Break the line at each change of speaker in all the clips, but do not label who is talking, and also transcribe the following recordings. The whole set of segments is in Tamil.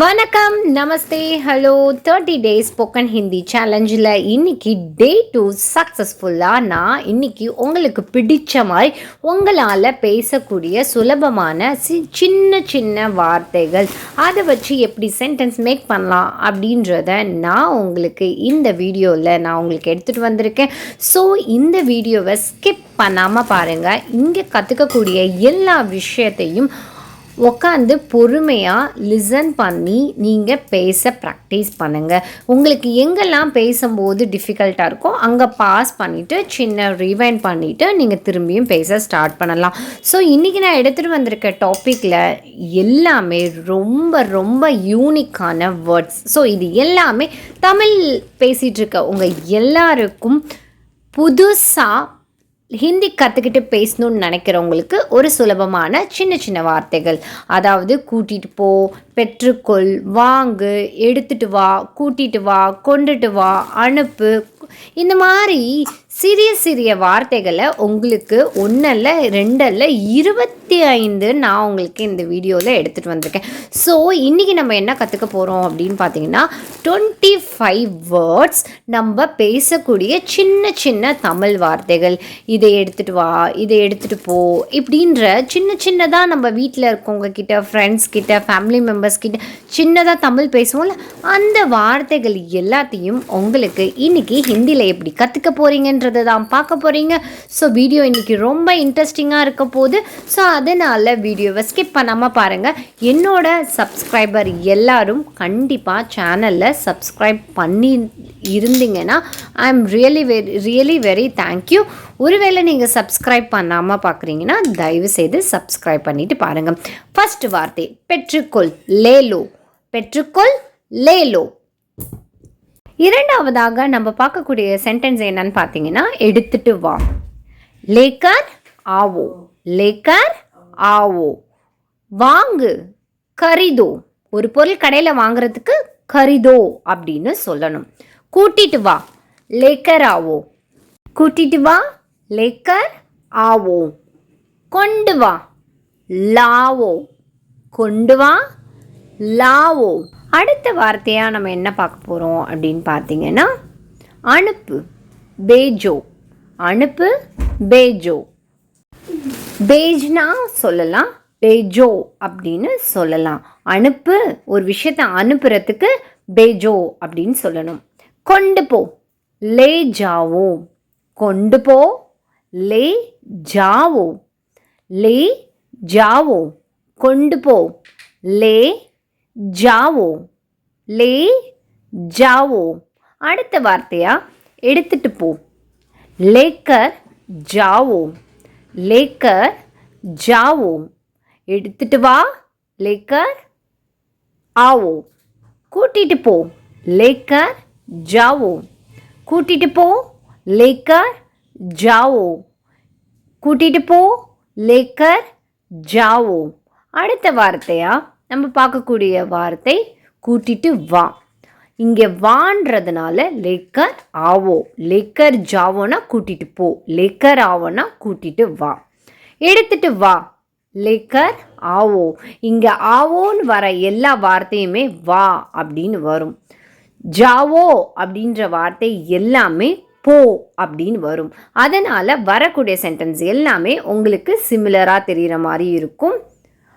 வணக்கம் namaste hello. Thirty days spoken Hindi சேலஞ்சில் இன்னைக்கு டே டூ சக்ஸஸ்ஃபுல்லாக நான் இன்னைக்கு உங்களுக்கு பிடிச்ச மாதிரி உங்களால் பேசக்கூடிய சுலபமான சி சின்ன சின்ன வார்த்தைகள். அதை வச்சு எப்படி சென்டென்ஸ் மேக் பண்ணலாம் அப்படின்றத நான் உங்களுக்கு இந்த வீடியோவில் நான் உங்களுக்கு எடுத்துகிட்டு வந்திருக்கேன். ஸோ இந்த வீடியோவை ஸ்கிப் பண்ணாமல் பாருங்கள் இங்கே கற்றுக்கக்கூடிய எல்லா விஷயத்தையும் உட்காந்து பொறுமையாக லிசன் பண்ணி நீங்கள் பேச ப்ராக்டிஸ் பண்ணுங்கள் உங்களுக்கு எங்கெல்லாம் பேசும்போது டிஃபிகல்ட்டாக இருக்கோ அங்கே பாஸ் பண்ணிவிட்டு சின்ன ரிவைண்ட் பண்ணிவிட்டு நீங்கள் திரும்பியும் பேச ஸ்டார்ட் பண்ணலாம். ஸோ இன்றைக்கி நான் எடுத்துகிட்டு வந்திருக்க டாப்பிக்கில் எல்லாமே ரொம்ப ரொம்ப யூனிக்கான வேர்ட்ஸ் ஸோ இது எல்லாமே தமிழ் பேசிகிட்டு இருக்க உங்கள் எல்லாருக்கும் புதுசாக ஹிந்தி கற்றுக்கிட்டு பேசணும்னு நினைக்கிறவங்களுக்கு ஒரு சுலபமான சின்ன சின்ன வார்த்தைகள். அதாவது கூட்டிகிட்டு போ பெற்றுக்கொள் வாங்கு எடுத்துட்டு வா கூட்டிட்டு வா கொண்டுட்டு வா அனுப்பு. இந்த மாதிரி சிறிய சிறிய வார்த்தைகளை உங்களுக்கு ஒன்றல்ல ரெண்டல்ல இருபத்தி ஐந்து நான் உங்களுக்கு இந்த வீடியோவில் எடுத்துகிட்டு வந்திருக்கேன். ஸோ இன்றைக்கி நம்ம என்ன கற்றுக்க போகிறோம் அப்படின்னு பார்த்தீங்கன்னா டுவெண்ட்டி ஃபைவ் வேர்ட்ஸ் நம்ம பேசக்கூடிய சின்ன சின்ன தமிழ் வார்த்தைகள். இதை எடுத்துகிட்டு வா இதை எடுத்துகிட்டு போ இப்படின்ற சின்ன சின்னதாக நம்ம வீட்டில் இருக்கவங்க கிட்ட ஃப்ரெண்ட்ஸ் கிட்ட ஃபேமிலி மெம்பர்ஸ் கிட்ட சின்னதாக தமிழ் பேசுவோம்ல அந்த வார்த்தைகள் எல்லாத்தையும் உங்களுக்கு இன்றைக்கி ஹிந்தியில் எப்படி கற்றுக்க போகிறீங்கன்றதை தான் பார்க்க போகிறீங்க ஸோ வீடியோ இன்னைக்கு ரொம்ப இன்ட்ரெஸ்டிங்காக இருக்க போகுது ஸோ அதனால் வீடியோவை ஸ்கிப் பண்ணாமல் பாருங்கள் என்னோட சப்ஸ்கிரைபர் எல்லாரும் கண்டிப்பாக சேனலில் சப்ஸ்கிரைப் பண்ணி இருந்தீங்கன்னா I am really very really very thank you ஒருவேளை நீங்கள் சப்ஸ்கிரைப் பண்ணாமல் பார்க்குறீங்கன்னா தயவு செய்து சப்ஸ்கிரைப் பண்ணிட்டு பாருங்கள் ஃபர்ஸ்ட் வார்த்தை பெற்றுக்கொள் லேலோ. பெற்றுக்கொள் லேலோ. இரண்டாவதாக நம்ம பார்க்கக்கூடிய சென்டென்ஸ் என்னன்னு பார்த்தீங்கன்னா எடுத்துட்டு வா. லேக்கர் ஆவோ. லேக்கர் ஆவோ. வாங்கு கரிதோ. ஒரு பொருள் கடையில் வாங்குறதுக்கு கரிதோ அப்படின்னு சொல்லணும். கூட்டிட்டு வா லேக்கர் ஆவோ. கூட்டிட்டு வா லேக்கர் ஆவோ. கொண்டு வா லாவோ. கொண்டு வா லாவோ. அடுத்த வார்த்தையாக நம்ம என்ன பார்க்க போகிறோம் அப்படின்னு பார்த்தீங்கன்னா அனுப்பு பேஜோ. அனுப்பு பேஜோ. பேஜ்னா சொல்லலாம் பேஜோ அப்படின்னு சொல்லலாம். அனுப்பு ஒரு விஷயத்தை அனுப்புறதுக்கு பேஜோ அப்படின்னு சொல்லணும். கொண்டு போ லே ஜாவோ. கொண்டு போ லே ஜாவோ. லே ஜாவோ. கொண்டு போ லே ஜாவோ. லே ஜாவோ. அடுத்த வார்த்தையா எடுத்துட்டு போ. Lacquer Zhao. லேக்கர் ஜாவோ எடுத்துட்டு வா லேக்கர் ஆவோ கூட்டிட்டு போ லேக்கர் ஜாவோ கூட்டிட்டு போ லேக்கர் ஜாவோ கூட்டிட்டு போ லேக்கர் ஜாவோ அடுத்த வார்த்தையா? நம்ம பார்க்கக்கூடிய வார்த்தை கூட்டிட்டு வா. இங்கே வான்றதுனால லேக்கர் ஆவோ. லேக்கர் ஜாவோனா கூட்டிட்டு போ. லேக்கர் ஆவோனா கூட்டிட்டு வா. எடுத்துட்டு வா. லேக்கர் ஆவோ. இங்கே ஆவோன்னு வர எல்லா வார்த்தையுமே வா அப்படின்னு வரும். ஜாவோ அப்படின்ற வார்த்தை எல்லாமே போ அப்படின்னு வரும். அதனால் வரக்கூடிய சென்டென்ஸ் எல்லாமே உங்களுக்கு சிமிலராக தெரிகிற மாதிரி இருக்கும்.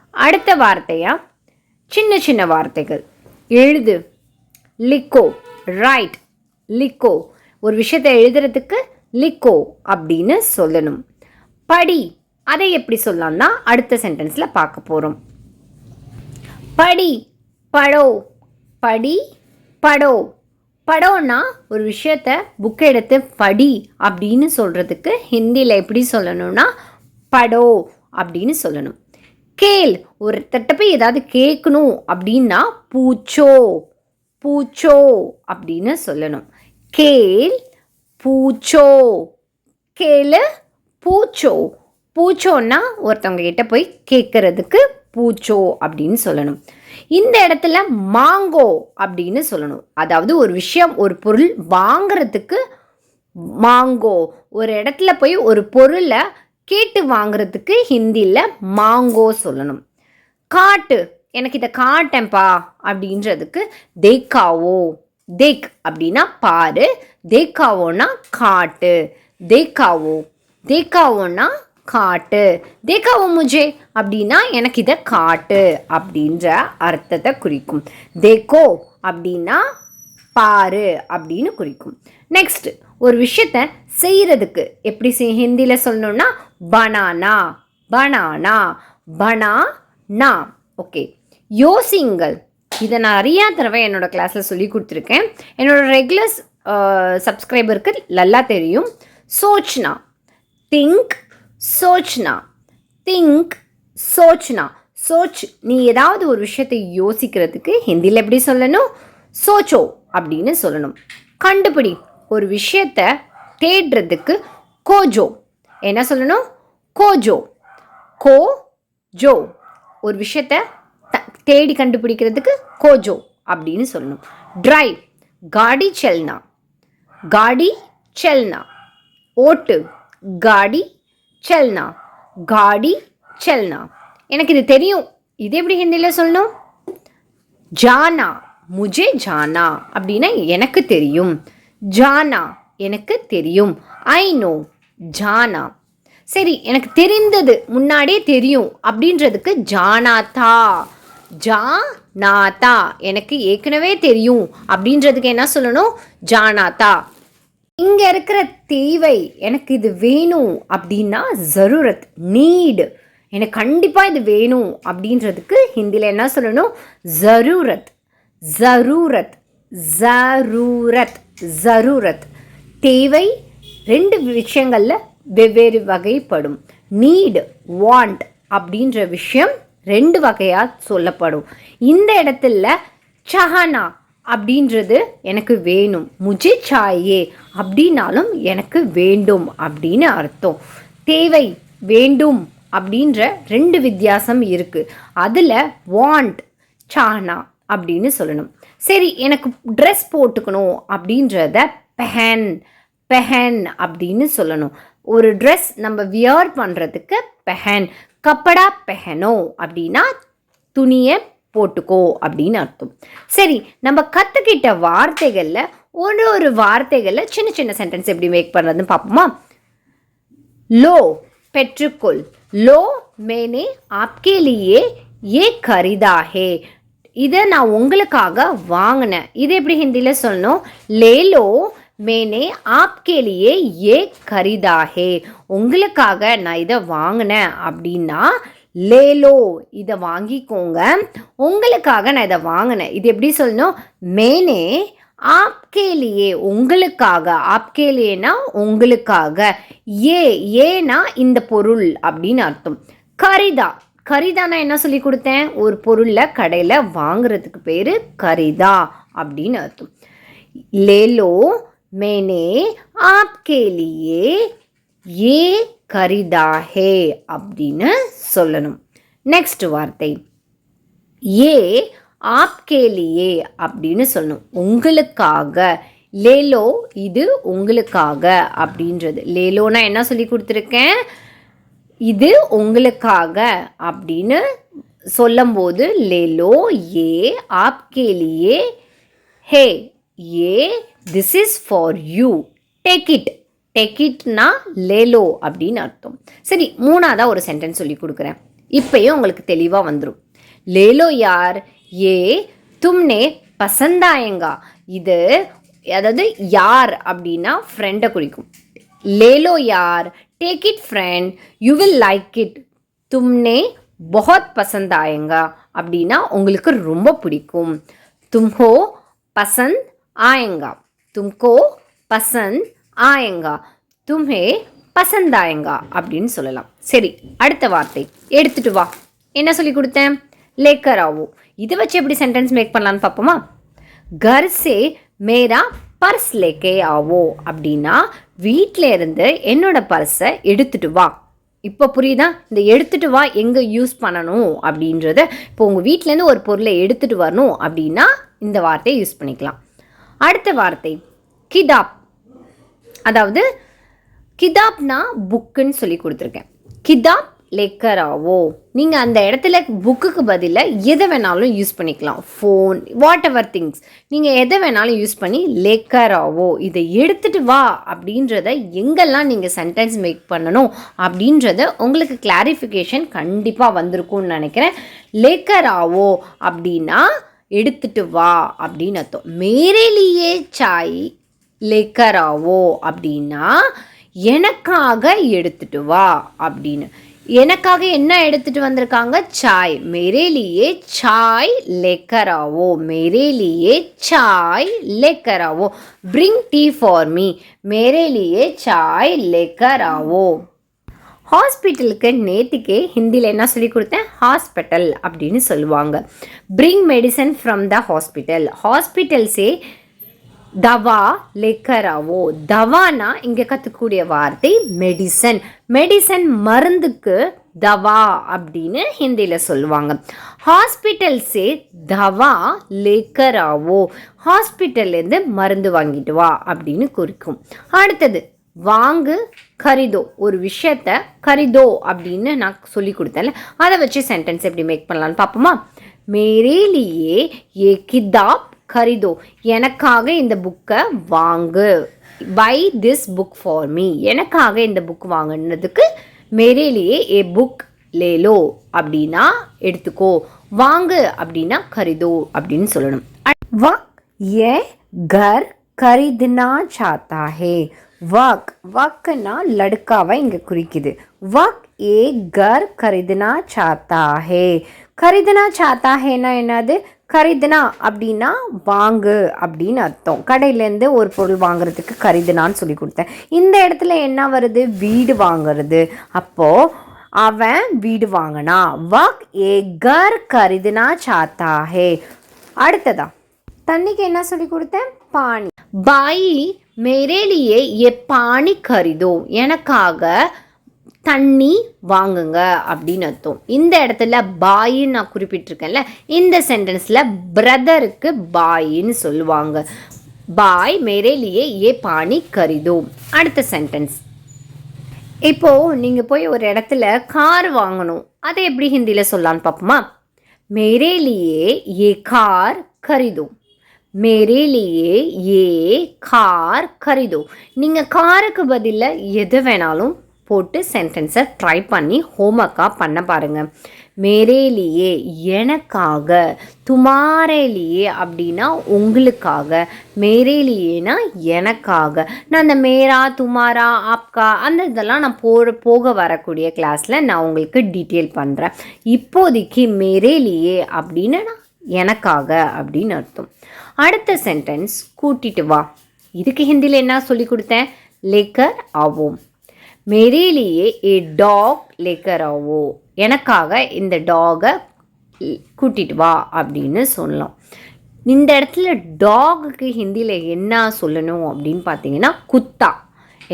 அடுத்த வார்த்தையாக சின்ன சின்ன வார்த்தைகள். எழுது. லிக்கோ ரைட் லிக்கோ. ஒரு விஷயத்தை எழுதுறதுக்கு லிக்கோ அப்படின்னு சொல்லணும். படி அதை எப்படி சொல்லலாம்னா அடுத்த சென்டென்ஸில் பார்க்க போகிறோம் படி படோ படி படோ. படோன்னா ஒரு விஷயத்த புக் எடுத்து படி அப்படின்னு சொல்கிறதுக்கு ஹிந்தியில் எப்படி சொல்லணும்னா படோ அப்படின்னு சொல்லணும். கேள் ஒரு போய் ஏதாவது கேட்கணும் அப்படின்னா பூச்சோ. பூச்சோ அப்படின்னு சொல்லணும். கேள் பூச்சோ. கேளு பூச்சோ. பூச்சோன்னா ஒருத்தவங்க கிட்ட போய் கேட்கறதுக்கு பூச்சோ அப்படின்னு சொல்லணும். இந்த இடத்துல மாங்கோ அப்படின்னு சொல்லணும். அதாவது ஒரு விஷயம் ஒரு பொருள் வாங்குறதுக்கு மாங்கோ. ஒரு இடத்துல போய் ஒரு பொருளை கேட்டு வாங்குறதுக்கு ஹிந்தியில் மாங்கோ சொல்லணும். காட்டு எனக்கு இதை காட்டேன்ப்பா அப்படின்றதுக்கு தேக்காவோ. தேக் அப்படின்னா பாரு தேக்காவோனா காட்டு தேக்காவோ. தேக்காவோன்னா காட்டு. தேக்காவோ முஜே அப்படின்னா எனக்கு இதை காட்டு அப்படின்ற அர்த்தத்தை குறிக்கும். தேக்கோ அப்படின்னா பாரு அப்படின்னு குறிக்கும். நெக்ஸ்ட் ஒரு விஷயத்த செய்கிறதுக்கு எப்படி செய் ஹிந்தியில் சொல்லணும்னா பனானா பனானா பனானா. ஓகே யோசிங்கள். இதை நான் நிறையா தடவை என்னோடய கிளாஸில் சொல்லி கொடுத்துருக்கேன். என்னோட ரெகுலர்ஸ் சப்ஸ்கிரைபருக்கு நல்லா தெரியும். சோச்னா. திங்க் சோச்னா. திங்க் சோச்னா. சோச் நீ ஏதாவது ஒரு விஷயத்தை யோசிக்கிறதுக்கு ஹிந்தியில் எப்படி சொல்லணும்? சோச்சோ அப்படின்னு சொல்லணும். கண்டுபிடி. ஒரு விஷயத்த தேடுறதுக்கு கோஜோ. என்ன சொல்லணும்? கோஜோ. கோ ஜோ ஒரு விஷயத்த தேடி கண்டுபிடிக்கிறதுக்கு கோஜோ அப்படின்னு சொல்லணும். டிரைவ் காடி செல்னா. காடி செல்னா. ஓட்டு. காடி செல்னா. காடி செல்னா. எனக்கு இது தெரியும். இது எப்படி ஹிந்தியில் சொல்லணும்? ஜானா. முஜே ஜானா அப்படின்னா எனக்கு தெரியும். ஜானா. எனக்கு தெரியும். ஐ நோ ஜானா. சரி எனக்கு தெரிந்தது முன்னாடியே தெரியும் அப்படின்றதுக்கு ஜா நாதா எனக்கு ஏற்கனவே தெரியும். அப்படின்றதுக்கு என்ன சொல்லணும்? ஜானாதா இங்கே இருக்கிற தேவை எனக்கு இது வேணும் அப்படின்னா ஜரூரத் நீடு எனக்கு கண்டிப்பாக இது வேணும் அப்படின்றதுக்கு ஹிந்தியில் என்ன சொல்லணும்? ஜரூரத் ஜரூரத் ஜரூரத் ஜரூரத். தேவை ரெண்டு விஷயங்களில் வெவ்வேறு வகைப்படும். நீடு வாண்ட் அப்படின்ற விஷயம் ரெண்டு வகையாக சொல்லப்படும். இந்த இடத்துல சஹானா அப்படின்றது எனக்கு வேணும். முஜே சாயே அப்படின்னாலும் எனக்கு வேண்டும் அப்படின்னு அர்த்தம். தேவை வேண்டும் அப்படின்ற ரெண்டு வித்தியாசம் இருக்குது அதில் வாண்ட் சஹனா அப்படின்னு சொல்லணும். சரி எனக்கு ட்ரெஸ் போட்டுக்கணும் அப்படின்றத பெஹன் பெஹன் அப்படின்னு சொல்லணும். ஒரு ட்ரெஸ் நம்ம வியர் பண்ணுறதுக்கு பெஹன் கப்படா பெஹனோ அப்படின்னா துணியை போட்டுக்கோ அப்படின்னு அர்த்தம். சரி நம்ம கற்றுக்கிட்ட வார்த்தைகளில் ஒரு ஒரு வார்த்தைகளில் சின்ன சின்ன சென்டென்ஸ் எப்படி மேக் பண்ணுறதுன்னு பார்ப்போமா? லோ பெற்றுக்கொள். லோ மேனே ஆப்கேலியே ஏ கரிதாஹே. இதை நான் உங்களுக்காக வாங்கினேன். இது எப்படி ஹிந்தியில் சொல்லணும்? லேலோ மேனே ஆப்கே லியே ஏ கரிதா ஹே உங்களுக்காக நான் இதை வாங்கினேன் அப்படின்னா லேலோ இதை வாங்கிக்கோங்க. உங்களுக்காக நான் இதை வாங்கினேன். இது எப்படி சொல்லணும்? மேனே ஆப்கே லியே உங்களுக்காக. ஆப்கே லியேனா உங்களுக்காக. ஏ ஏனா இந்த பொருள் அப்படின்னு அர்த்தம். கரிதா. கரிதா நான் என்ன சொல்லி கொடுத்தேன்? ஒரு பொருளில் கடையில் வாங்குறதுக்கு பேர் கரிதா அப்படின்னு அர்த்தம். லேலோ மேனே ஆப்கே லியே ஏ கரிதா ஹே அப்படின்னு சொல்லணும் நெக்ஸ்ட் வார்த்தை ஏ ஆப்கே லியே அப்படின்னு சொல்லணும் உங்களுக்காக லேலோ இது உங்களுக்காக அப்படின்றது। லேலோனா என்ன சொல்லி கொடுத்துருக்கேன்? இது உங்களுக்காக அப்படின்னு சொல்லும்போது லேலோ ஏ ஆப்கேலியே ஹே ஏ this is for you take it take இட்னா லேலோ அப்படின்னு அர்த்தம். சரி மூணாவதாக ஒரு சென்டென்ஸ் சொல்லி கொடுக்குறேன். இப்பயும் உங்களுக்கு தெளிவாக வந்துடும் லேலோ யார்? ஏ தும்னே பசந்தாயங்கா. இது அதாவது யார் அப்படின்னா ஃப்ரெண்டை குறிக்கும். லேலோ யார்? Take it friend you will like it தும்னே பஹத் பசந்த் ஆயங்கா அப்படின்னா உங்களுக்கு ரொம்ப பிடிக்கும். தும்ஹோ பசந்த் ஆயங்கா தும்கோ பசந்த் ஆயங்கா தும்ஹே பசந்த் ஆயங்கா அப்படின்னு சொல்லலாம் சரி அடுத்த வார்த்தை எடுத்துட்டு வா என்ன சொல்லி கொடுத்தேன் லேக்கர் ஆவோ இதை வச்சு எப்படி சென்டென்ஸ் மேக் பண்ணலான்னு பார்ப்போமா घर से மேரா பர்ஸ் லேக்கே ஆவோ அப்படின்னா வீட்டில் இருந்து என்னோட பர்ஸை எடுத்துட்டு வா இப்போ புரியுதா இந்த எடுத்துட்டு வா எங்கே யூஸ் பண்ணணும் அப்படின்றத இப்போ உங்கள் வீட்டிலேருந்து ஒரு பொருளை எடுத்துட்டு வரணும் அப்படின்னா இந்த வார்த்தையை யூஸ் பண்ணிக்கலாம் அடுத்த வார்த்தை கிதாப். அதாவது கிதாப்னா புக்குன்னு சொல்லி கொடுத்துருக்கேன். கிதாப் லெக்கராவோ? நீங்கள் அந்த இடத்துல புக்குக்கு பதிலாக எதை வேணாலும் யூஸ் பண்ணிக்கலாம். ஃபோன் வாட் எவர் திங்ஸ் நீங்கள் எதை வேணாலும் யூஸ் பண்ணி லெக்கராவோ? இதை எடுத்துகிட்டு வா அப்படின்றத எங்கெல்லாம் நீங்கள் சென்டென்ஸ் மேக் பண்ணணும் அப்படின்றத உங்களுக்கு கிளாரிஃபிகேஷன் கண்டிப்பாக வந்திருக்கும்னு நினைக்கிறேன். லெக்கராவோ அப்படின்னா எடுத்துட்டு வா அப்படின்னு அர்த்தம். மேரேலியே சாய் லேக்கராவோ அப்படின்னா எனக்காக எடுத்துட்டு வா அப்படின்னு. எனக்காக என்ன எடுத்துட்டு வந்திருக்காங்க? சாய். மேரேலியே சாய் லெக்கராவோ. மேரேலியே சாய் லெக்கராவோ. பிரிங் டீ ஃபார் மீ மேரேலியே சாய் லெக்கராவோ. ஹாஸ்பிட்டலுக்கு நேற்றுக்கே ஹிந்தியில் என்ன சொல்லி கொடுத்தேன் ஹாஸ்பிட்டல் அப்படின்னு சொல்லுவாங்க. Bring medicine from the hospital ஹாஸ்பிட்டல்ஸே தவா லெக்கராவோ. தவானா இங்கே கற்றுக்கூடிய வார்த்தை மெடிசன் மெடிசன் மருந்துக்கு தவா அப்படின்னு ஹிந்தியில் சொல்லுவாங்க. ஹாஸ்பிட்டல்ஸே தவா லேக்கராவோ. ஹாஸ்பிட்டல்லேருந்து மருந்து வாங்கிட்டு வா அப்படின்னு குறிக்கும். அடுத்தது வாங்கு கரிதோ. ஒரு விஷயத்த கரிதோ அப்படின்னு நான் சொல்லி கொடுத்தேன்ல. அதை வச்சு சென்டென்ஸ் எப்படி மேக் பண்ணலான்னு பார்ப்போமா? மேரேலியே ஏ கிதாப் கரிதோ. எனக்காக இந்த புக்கை வாங்கு. Buy this book for me எனக்காக இந்த புக் வாங்கினதுக்கு மேரேலியே ஏ புக் லேலோ அப்படின்னா எடுத்துக்கோ. வாங்கு அப்படின்னா கரிதோ அப்படின்னு சொல்லணும். வா ஏ கர் கரிதுனா சாத்தா ஹே வக் வக்னா லடுக்காவை இங்கே குறிக்குது. வக் ஏ கர் கரிதுனா சாத்தா ஹே கரிதுனா சாத்தா ஹேனா என்னது? கரிதுனா அப்படின்னா வாங்கு அப்படின்னு அர்த்தம். கடையிலேருந்து ஒரு பொருள் வாங்குறதுக்கு கரிதுனான்னு சொல்லி கொடுத்தேன். இந்த இடத்துல என்ன வருது? வீடு வாங்குறது. அப்போது அவன் வீடு வாங்கினா வக் ஏ கர் கரிதுனா சாத்தா ஹே அடுத்ததா. தண்ணிக்கு என்ன சொல்லி கொடுத்தேன்? பானி பாயி மேரேலியே ஏ பானி கரிதோ எனக்காக தண்ணி வாங்குங்க அப்படின்னு அர்த்தம் இந்த இடத்துல பாயின்னு நான் குறிப்பிட்டிருக்கேன்ல இந்த சென்டென்ஸில் பிரதருக்கு பாயின்னு சொல்லுவாங்க பாய் மேரேலியே ஏ பானி கரிதோ அடுத்த சென்டென்ஸ் இப்போது நீங்கள் போய் ஒரு இடத்துல கார் வாங்கணும் அதை எப்படி ஹிந்தியில் சொல்லலான்னு பார்ப்போமா मेरे लिए ये कार மேரேலேயே ஏ கார் கரிதோ. நீங்கள் காருக்கு பதிலாக எது வேணாலும் போட்டு சென்டென்ஸை ட்ரை பண்ணி ஹோம்ஒர்க்காக பண்ண பாருங்கள் மேரேலியே எனக்காக. துமாரேலியே அப்படின்னா உங்களுக்காக. மேரேலியேனா எனக்காக. நான் அந்த மேரா துமாரா ஆப்கா அந்த இதெல்லாம் நான் போகிற போக வரக்கூடிய கிளாஸில் நான் உங்களுக்கு டீட்டெயில் பண்ணுறேன் இப்போதைக்கு மேரேலியே அப்படின்னு எனக்காக அப்படின்னு அர்த்தம். அடுத்த சென்டென்ஸ் கூட்டிட்டு வா. இதுக்கு ஹிந்தியில் என்ன சொல்லி கொடுத்தேன்? லெக்கர் ஆவோம். மெரிலேயே ஏ டாக் லெக்கர் ஆவோ எனக்காக இந்த டாகை கூட்டிட்டு வா அப்படின்னு சொல்லலாம். இந்த இடத்துல டாகுக்கு ஹிந்தியில் என்ன சொல்லணும் அப்படின்னு பார்த்தீங்கன்னா குத்தா.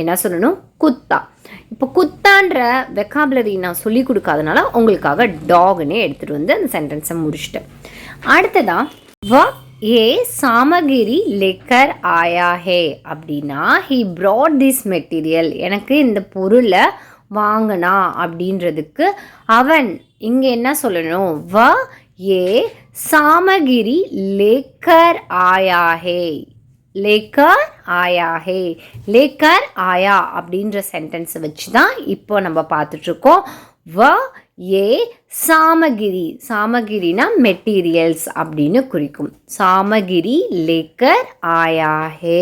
என்ன சொல்லணும்? குத்தா. இப்போ குத்தான்ற வெக்காபுலரி நான் சொல்லி கொடுக்காதனால உங்களுக்காக டாக்னே எடுத்துகிட்டு வந்து அந்த சென்டென்ஸை முடிச்சிட்டேன். அடுத்ததாக ஒர்க் ஏ சாமகிரி லெக்கர் ஆயா ஹே அப்படின்னா ஹி ப்ராட் திஸ் மெட்டீரியல் எனக்கு இந்த பொருளை வாங்கினா அப்படின்றதுக்கு அவன் இங்கே என்ன சொல்லணும்? வ ஏ சாமகிரி லேக்கர் ஆயா ஹே. லேக்கர் ஆயா ஹே. லேக்கர் ஆயா அப்படின்ற சென்டென்ஸை வச்சு தான் இப்போ நம்ம பார்த்துட்ருக்கோம் வ ஏ சாமகிரி. சாமகிரினா மெட்டீரியல்ஸ் அப்படின்னு குறிக்கும். சாமகிரி லேக்கர் ஆயா ஹே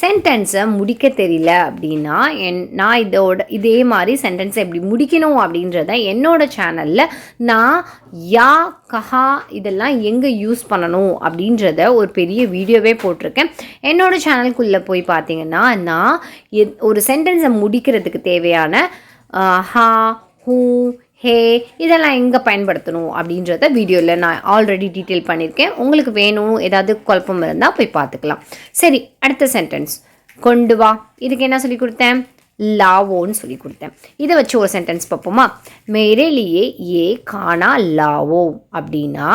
சென்டென்ஸை முடிக்க தெரியல அப்படின்னா என் நான் இதோட இதே மாதிரி சென்டென்ஸை எப்படி முடிக்கணும் அப்படின்றத என்னோட சேனலில் நான் யா கஹா இதெல்லாம் எங்கே யூஸ் பண்ணணும் அப்படின்றத ஒரு பெரிய வீடியோவே போட்டிருக்கேன். என்னோட சேனலுக்குள்ளே போய் பார்த்தீங்கன்னா நான் எத்- ஒரு சென்டென்ஸை முடிக்கிறதுக்கு தேவையான ஹா ஹூ ஹே இதெல்லாம் எங்கே பயன்படுத்தணும் அப்படின்றத வீடியோவில் நான் ஆல்ரெடி டீட்டெயில் பண்ணியிருக்கேன் உங்களுக்கு வேணும் ஏதாவது குழப்பம் இருந்தால் போய் பார்த்துக்கலாம் சரி அடுத்த சென்டென்ஸ் கொண்டு வா. இதுக்கு என்ன சொல்லி கொடுத்தேன்? லாவோன்னு சொல்லி கொடுத்தேன். இதை வச்சு ஒரு சென்டென்ஸ் பார்ப்போமா? மேரேலியே ஏ காணா லாவோ. அப்படின்னா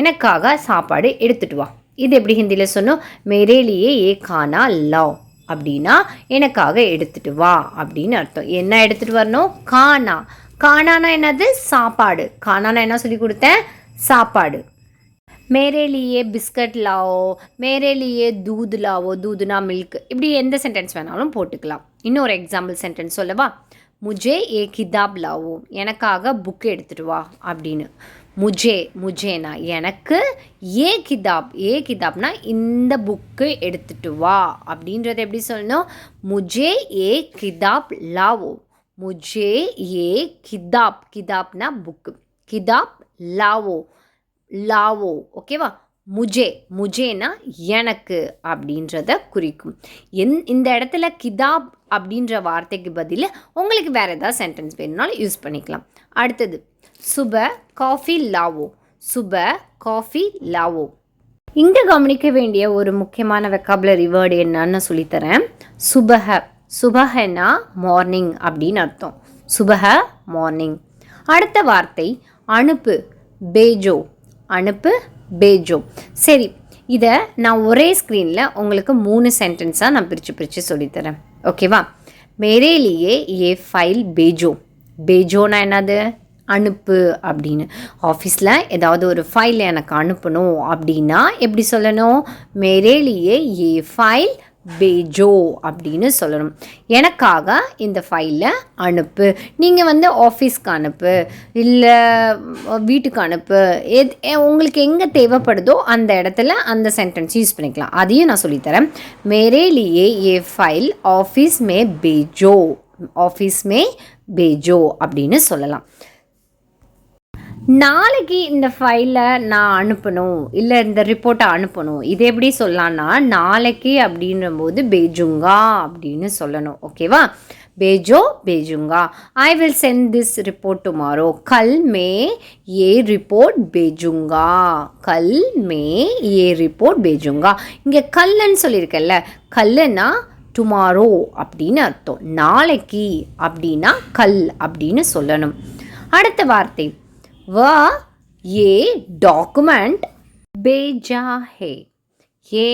எனக்காக சாப்பாடு எடுத்துட்டு வா. இது எப்படி ஹிந்தியில் சொன்னோம்? மேரேலியே ஏ காணா லாவ் அப்படின்னா எனக்காக எடுத்துட்டு வா அப்படின்னு அர்த்தம். என்ன எடுத்துட்டு வரணும்? கானா காணானா என்னது? சாப்பாடு. காணானா என்ன சொல்லி கொடுத்தேன்? சாப்பாடு. மேரே லியே பிஸ்கட் லாவோ மேரே லியே தூது லாவோ தூதுனா மில்க். இப்படி எந்த சென்டென்ஸ் வேணாலும் போட்டுக்கலாம். இன்னொரு எக்ஸாம்பிள் சென்டென்ஸ் சொல்லவா? முஜே ஏ கிதாப் லாவோ எனக்காக புக் எடுத்துட்டு வா அப்படின்னு. முஜே முஜேனா? எனக்கு ஏ கிதாப் ஏ கிதாப்னா இந்த புக்கு எடுத்துட்டு வா அப்படின்றத எப்படி சொல்லணும்? முஜே ஏ கிதாப் லாவோ. முஜே ஏ கிதாப். கிதாப்னா புக்கு கிதாப் லாவோ. லாவோ ஓகேவா முஜே. முஜேனா எனக்கு அப்படின்றத குறிக்கும். என் இந்த இடத்துல கிதாப் அப்படின்ற வார்த்தைக்கு பதில் உங்களுக்கு வேறு ஏதாவது சென்டென்ஸ் வேணும்னாலும் யூஸ் பண்ணிக்கலாம். அடுத்தது சுப காஃபி லாவோ. சுப காஃபி லாவோ. இங்கே கவனிக்க வேண்டிய ஒரு முக்கியமான வெக்காபுலரி வேர்டு என்னன்னு சொல்லித்தரேன். சுபஹ. சுபஹன்னா மார்னிங் அப்படின்னு அர்த்தம். சுபஹ மார்னிங் அடுத்த வார்த்தை அனுப்பு பேஜோ. அனுப்பு பேஜோ. சரி இதை நான் ஒரே ஸ்க்ரீனில் உங்களுக்கு மூணு சென்டென்ஸாக நான் பிரித்து பிரித்து சொல்லித்தரேன். ஓகேவா மேரேலியே ஏ ஃபைல் பேஜோ. பேஜோனா என்னது? அனுப்பு அப்படின்னு. ஆஃபீஸில் ஏதாவது ஒரு ஃபைல் எனக்கு அனுப்பணும் அப்படின்னா எப்படி சொல்லணும்? மேரேலியே ஏ ஃபைல் பேஜோ அப்படின்னு சொல்லணும். எனக்காக இந்த ஃபைலை அனுப்பு. நீங்கள் வந்து ஆஃபீஸ்க்கு அனுப்பு. இல்லை வீட்டுக்கு அனுப்பு. எது உங்களுக்கு எங்கே தேவைப்படுதோ அந்த இடத்துல அந்த சென்டென்ஸ் யூஸ் பண்ணிக்கலாம். அதையும் நான் சொல்லித்தரேன். மேரேலியே ஏ ஃபைல் ஆஃபீஸ் மே பேஜோ. ஆஃபீஸ் மே பேஜோ அப்படின்னு சொல்லலாம். நாளைக்கு இந்த ஃபைலை நான் அனுப்பணும். இல்லை இந்த ரிப்போர்ட்டை அனுப்பணும். இது எப்படி சொல்லலாம்னா நாளைக்கு அப்படின்றபோது பேஜுங்கா அப்படின்னு சொல்லணும். ஓகேவா பேஜோ பேஜுங்கா? I will send this report tomorrow கல் மே ஏ ரிப்போர்ட் பேஜுங்கா. கல் மே ஏ ரிப்போர்ட் பேஜுங்கா. இங்கே கல்லுன்னு சொல்லியிருக்கேன்ல. கல்லுன்னா டுமாரோ அப்படின்னு அர்த்தம். நாளைக்கு அப்படின்னா கல் அப்படின்னு சொல்லணும். அடுத்த வார்த்தை. वह ये डॉक्यूमेंट भेजा है ये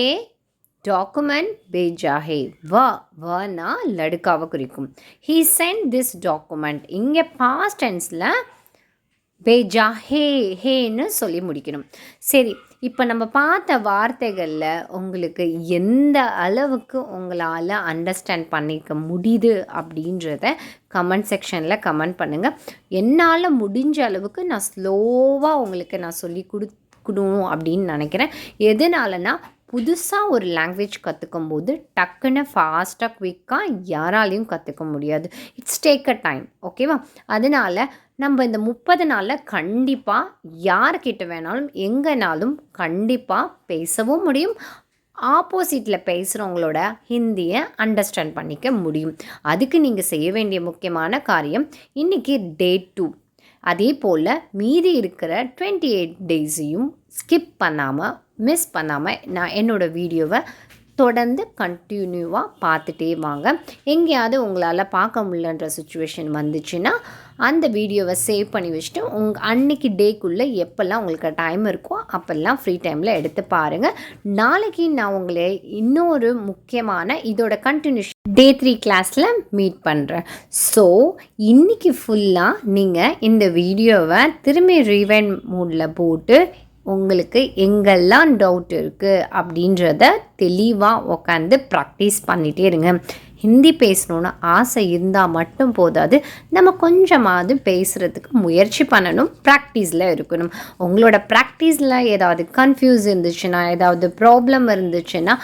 டாக்குமெண்ட் பேஜா ஹே வ வனா லடுக்காவை குறிக்கும் ஹீ சென்ட் திஸ் டாக்குமெண்ட் இங்கே பாஸ்ட் டென்ஸில் பேஜா ஹே ஹேன்னு சொல்லி முடிக்கணும் சரி இப்போ நம்ம பார்த்த வார்த்தைகளில் உங்களுக்கு எந்த அளவுக்கு உங்களால் அண்டர்ஸ்டாண்ட் பண்ணிக்க முடியுது அப்படின்றத கமெண்ட் செக்ஷனில் கமெண்ட் பண்ணுங்கள் என்னால் முடிஞ்ச அளவுக்கு நான் ஸ்லோவாக உங்களுக்கு நான் சொல்லி கொடுக்கணும் அப்படின்னு நினைக்கிறேன். எதனாலனா புதுசாக ஒரு லாங்குவேஜ் கற்றுக்கும் போது டக்குன்னு ஃபாஸ்ட்டாக குவிக்காக யாராலையும் கற்றுக்க முடியாது. இட்ஸ் டேக் அ டைம் ஓகேவா அதனால் நம்ம இந்த முப்பது நாளில் கண்டிப்பாக யார்கிட்ட வேணாலும் எங்கேனாலும் கண்டிப்பாக பேசவும் முடியும். ஆப்போசிட்டில் பேசுகிறவங்களோட ஹிந்தியை அண்டர்ஸ்டாண்ட் பண்ணிக்க முடியும். அதுக்கு நீங்கள் செய்ய வேண்டிய முக்கியமான காரியம் இன்றைக்கி டே டூ அதே போல் மீதி இருக்கிற டுவெண்ட்டி எயிட் டேஸையும் ஸ்கிப் பண்ணாமல் மிஸ் பண்ணாமல் நான் என்னோடய வீடியோவை தொடர்ந்து கண்டினியூவாக பார்த்துட்டே வாங்க. எங்கேயாவது உங்களால் பார்க்க முடியலன்ற சுச்சுவேஷன் வந்துச்சுன்னா அந்த வீடியோவை சேவ் பண்ணி வச்சுட்டு உங்கள் அன்னைக்கு டேக்குள்ளே எப்போல்லாம் உங்களுக்கு டைம் இருக்கோ அப்போல்லாம் ஃப்ரீ டைமில் எடுத்து பாருங்கள் நாளைக்கு நான் உங்களை இன்னொரு முக்கியமான இதோட கண்டினியூஷன் டே த்ரீ கிளாஸில் மீட் பண்ணுறேன் ஸோ இன்றைக்கி ஃபுல்லாக நீங்கள் இந்த வீடியோவை திரும்பி ரீவைண்ட் மூடில் போட்டு உங்களுக்கு எங்கெல்லாம் டவுட் இருக்குது அப்படின்றத தெளிவாக உட்காந்து ப்ராக்டிஸ் பண்ணிகிட்டே இருங்க. ஹிந்தி பேசணுன்னு ஆசை இருந்தால் மட்டும் போதாது. நம்ம கொஞ்சமாவது பேசுகிறதுக்கு முயற்சி பண்ணணும் ப்ராக்டிஸில் இருக்கணும். உங்களோட ப்ராக்டிஸில் ஏதாவது கன்ஃபியூஸ் இருந்துச்சுன்னா ஏதாவது ப்ராப்ளம் இருந்துச்சுன்னா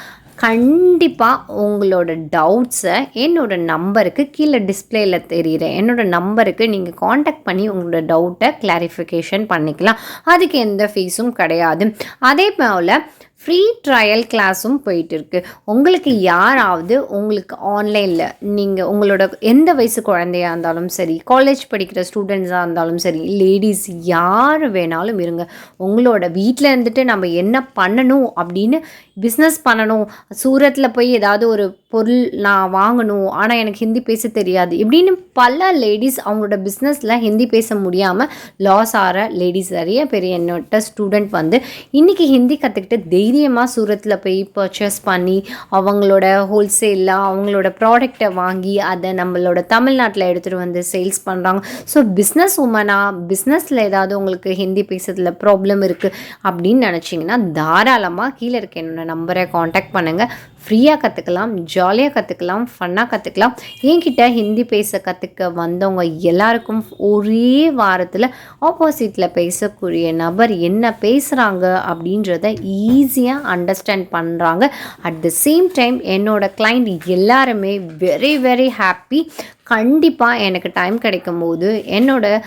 கண்டிப்பாக உங்களோட டவுட்ஸை என்னோட நம்பருக்கு கீழே டிஸ்பிளேயில் தெரியுற என்னோட நம்பருக்கு நீங்கள் காண்டாக்ட் பண்ணி உங்களோட டவுட்டை கிளாரிஃபிகேஷன் பண்ணிக்கலாம். அதுக்கு எந்த ஃபீஸும் கிடையாது. அதே போல் ஃப்ரீ ட்ரையல் கிளாஸும் போயிட்டு இருக்கு உங்களுக்கு யாராவது உங்களுக்கு ஆன்லைனில் நீங்கள் உங்களோட எந்த வயசு குழந்தையாக இருந்தாலும் சரி காலேஜ் படிக்கிற ஸ்டூடெண்ட்ஸாக இருந்தாலும் சரி லேடிஸ் யார் வேணாலும் இருங்க. உங்களோட வீட்டில் இருந்துட்டு நம்ம என்ன பண்ணணும் அப்படின்னு பிஸ்னஸ் பண்ணணும். சூரத்தில் போய் ஏதாவது ஒரு பொருள் நான் வாங்கணும். ஆனால் எனக்கு ஹிந்தி பேச தெரியாது. இப்படின்னு பல லேடிஸ் அவங்களோட பிஸ்னஸில் ஹிந்தி பேச முடியாமல் லாஸ் ஆகிற லேடிஸ் நிறைய பேர் என்னோட ஸ்டூடெண்ட் வந்து இன்றைக்கி ஹிந்தி கற்றுக்கிட்டு தைரியமாக சூரத்தில் போய் பர்ச்சேஸ் பண்ணி அவங்களோட ஹோல்சேலில் அவங்களோட ப்ராடக்டை வாங்கி அதை நம்மளோட தமிழ்நாட்டில் எடுத்துகிட்டு வந்து சேல்ஸ் பண்ணுறாங்க ஸோ பிஸ்னஸ் உமனாக பிஸ்னஸில் ஏதாவது உங்களுக்கு ஹிந்தி பேசுறதுல ப்ராப்ளம் இருக்குது அப்படின்னு நினச்சிங்கன்னா தாராளமாக கீழே இருக்க என்னோட நம்பரை காண்டாக்ட் பண்ணுங்கள் ஃப்ரீயாக கற்றுக்கலாம் ஜாலியாக கற்றுக்கலாம் ஃபன்னாக கற்றுக்கலாம் என்கிட்ட ஹிந்தி பேச கற்றுக்க வந்தவங்க எல்லாருக்கும் ஒரே வாரத்தில் ஆப்போசிட்டில் பேசக்கூடிய நபர் என்ன பேசுகிறாங்க அப்படின்றத ஈஸியாக அண்டர்ஸ்டாண்ட் பண்ணுறாங்க அட் த சேம் டைம் என்னோட கிளைண்ட் எல்லாருமே வெரி வெரி ஹாப்பி கண்டிப்பாக எனக்கு டைம் கிடைக்கும் போது என்னோடய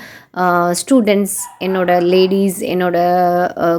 ஸ்டூடெண்ட்ஸ் என்னோட லேடிஸ் என்னோட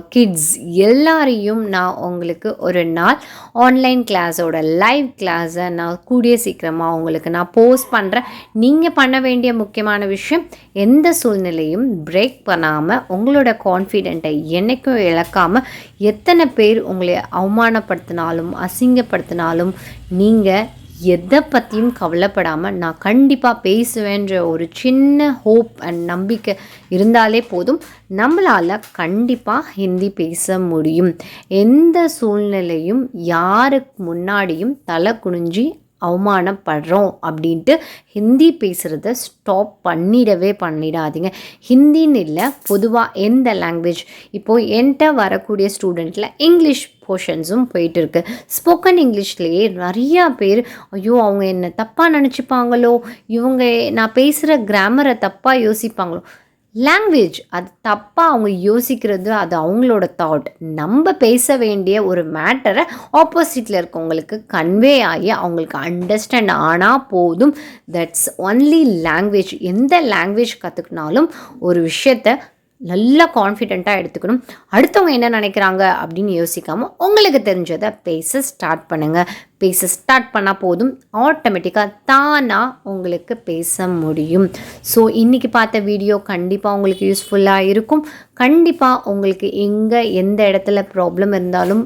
கிட்ஸ் எல்லாரையும் நான் உங்களுக்கு ஒரு நாள் ஆன்லைன் கிளாஸோட லைவ் கிளாஸை நான் கூடிய சீக்கிரமாக உங்களுக்கு நான் போஸ்ட் பண்ணுறேன் நீங்கள் பண்ண வேண்டிய முக்கியமான விஷயம் எந்த சூழ்நிலையும் பிரேக் பண்ணாமல் உங்களோட கான்ஃபிடென்ட்டை என்றைக்கும் இழக்காமல் எத்தனை பேர் உங்களை அவமானப்படுத்தினாலும் அசிங்கப்படுத்தினாலும் நீங்கள் எதை பற்றியும் கவலைப்படாமல் நான் கண்டிப்பாக பேசுவேன்ற ஒரு சின்ன ஹோப் அண்ட் நம்பிக்கை இருந்தாலே போதும். நம்மளால் கண்டிப்பாக ஹிந்தி பேச முடியும். எந்த சூழ்நிலையும் யாருக்கு முன்னாடியும் தலை குனிஞ்சி அவமானப்படுறோம் அப்படின்ட்டு ஹிந்தி பேசுகிறத ஸ்டாப் பண்ணிடவே பண்ணிடாதீங்க. ஹிந்தின்னு இல்லை பொதுவாக எந்த லாங்குவேஜ் இப்போது என்கிட்ட வரக்கூடிய ஸ்டூடெண்ட்டில் இங்கிலீஷ் போர்ஷன்ஸும் போயிட்டு இருக்கு. ஸ்போக்கன் இங்கிலீஷ்லேயே நிறையா பேர் ஐயோ அவங்க என்ன தப்பாக நினச்சிப்பாங்களோ? இவங்க நான் பேசுகிற கிராமரை தப்பாக யோசிப்பாங்களோ? லாங்குவேஜ் அது தப்பாக அவங்க யோசிக்கிறது அது அவங்களோட தாட் நம்ம பேச வேண்டிய ஒரு மேட்டரை ஆப்போசிட்டில் இருக்கவங்களுக்கு கன்வே ஆகி அவங்களுக்கு அண்டர்ஸ்டாண்ட் ஆனால் போதும். தட்ஸ் ஒன்லி லாங்குவேஜ் எந்த லாங்குவேஜ் கற்றுக்கினாலும் ஒரு விஷயத்த நல்லா கான்ஃபிடெண்ட்டாக எடுத்துக்கணும். அடுத்தவங்க என்ன நினைக்கிறாங்க அப்படின்னு யோசிக்காமல் உங்களுக்கு தெரிஞ்சதை பேச ஸ்டார்ட் பண்ணுங்கள் பேச ஸ்டார்ட் பண்ணால் போதும். ஆட்டோமேட்டிக்காக தானாக உங்களுக்கு பேச முடியும். ஸோ இன்றைக்கி பார்த்த வீடியோ கண்டிப்பாக உங்களுக்கு யூஸ்ஃபுல்லாக இருக்கும். கண்டிப்பாக உங்களுக்கு எங்கே எந்த இடத்துல ப்ராப்ளம் இருந்தாலும்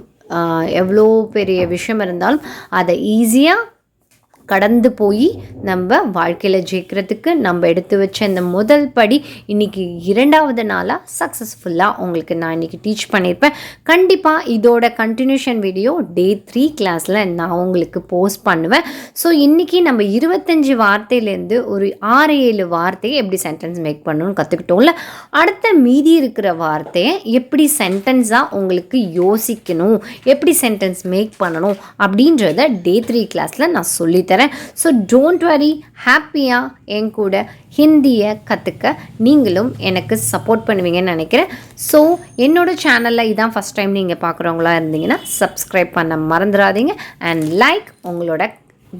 எவ்வளோ பெரிய விஷயம் இருந்தாலும் அதை ஈஸியாக கடந்து போய் நம்ம வாழ்க்கையில் ஜெயிக்கிறதுக்கு நம்ம எடுத்து வச்ச இந்த முதல் படி இன்றைக்கி இரண்டாவது நாளாக சக்ஸஸ்ஃபுல்லாக உங்களுக்கு நான் இன்றைக்கி டீச் பண்ணியிருப்பேன் கண்டிப்பாக இதோட கண்டினியூஷன் வீடியோ டே த்ரீ கிளாஸில் நான் உங்களுக்கு போஸ்ட் பண்ணுவேன். ஸோ இன்றைக்கி நம்ம இருபத்தஞ்சி வார்த்தையிலேருந்து ஒரு ஆறு ஏழு வார்த்தையை எப்படி சென்டென்ஸ் மேக் பண்ணணும்னு கற்றுக்கிட்டோம்ல அடுத்த மீதி இருக்கிற வார்த்தையை எப்படி சென்டென்ஸாக உங்களுக்கு யோசிக்கணும்? எப்படி சென்டென்ஸ் மேக் பண்ணணும்? அப்படின்றத டே த்ரீ கிளாஸில் நான் சொல்லித்தரேன். போகிறேன் ஸோ டோன்ட் வரி ஹாப்பியாக என் கூட ஹிந்தியை கற்றுக்க நீங்களும் எனக்கு சப்போர்ட் பண்ணுவீங்கன்னு நினைக்கிறேன். ஸோ என்னோடய சேனலில் இதான் ஃபஸ்ட் டைம் நீங்கள் பார்க்குறவங்களா இருந்தீங்கன்னா சப்ஸ்கிரைப் பண்ண மறந்துடாதீங்க. அண்ட் லைக் உங்களோட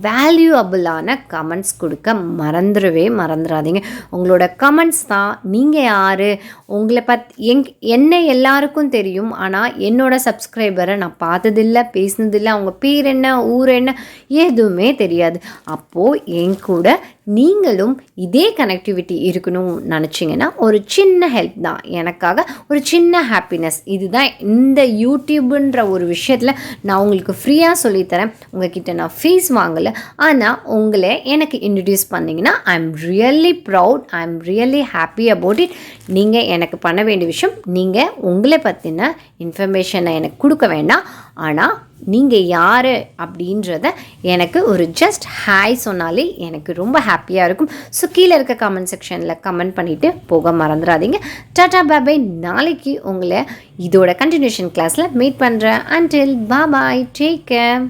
வேல்யூஅபுளான கமெண்ட்ஸ் கொடுக்க மறந்துடவே மறந்துடாதீங்க. உங்களோட கமெண்ட்ஸ் தான் நீங்கள் யார் உங்களை பத் எங் என்ன எல்லாருக்கும் தெரியும். ஆனால் என்னோட சப்ஸ்கிரைபரை நான் பார்த்ததில்ல பேசினதில்லை அவங்க பேர் என்ன ஊர் என்ன எதுவுமே தெரியாது. அப்போது என் கூட நீங்களும் இதே கனெக்டிவிட்டி இருக்கணும் நினச்சிங்கன்னா ஒரு சின்ன ஹெல்ப் தான். எனக்காக ஒரு சின்ன ஹாப்பினஸ் இதுதான் இந்த யூடியூபுன்ற ஒரு விஷயத்தில் நான் உங்களுக்கு ஃப்ரீயாக சொல்லித்தரேன். உங்ககிட்ட நான் ஃபீஸ் வாங்கலை ஆனால் உங்களை எனக்கு இன்ட்ரடியூஸ் பண்ணிங்கன்னா I am really proud I am really happy about it நீங்கள் எனக்கு பண்ண வேண்டிய விஷயம் நீங்கள் உங்களை பற்றின இன்ஃபர்மேஷனை எனக்கு கொடுக்க வேண்டாம். ஆனால் நீங்கள் யார் அப்படின்றத எனக்கு ஒரு ஜஸ்ட் ஹாய் சொன்னாலே எனக்கு ரொம்ப ஹாப்பியாக இருக்கும். ஸோ கீழே இருக்க கமெண்ட் செக்ஷனில் கமெண்ட் பண்ணிவிட்டு போக மறந்துடாதீங்க. டாடா பாபாய் நாளைக்கு உங்களை இதோட கண்டினியூஷன் கிளாஸில் மீட் பண்ணுறேன் அண்டில் பாபாய் டேக் கேர்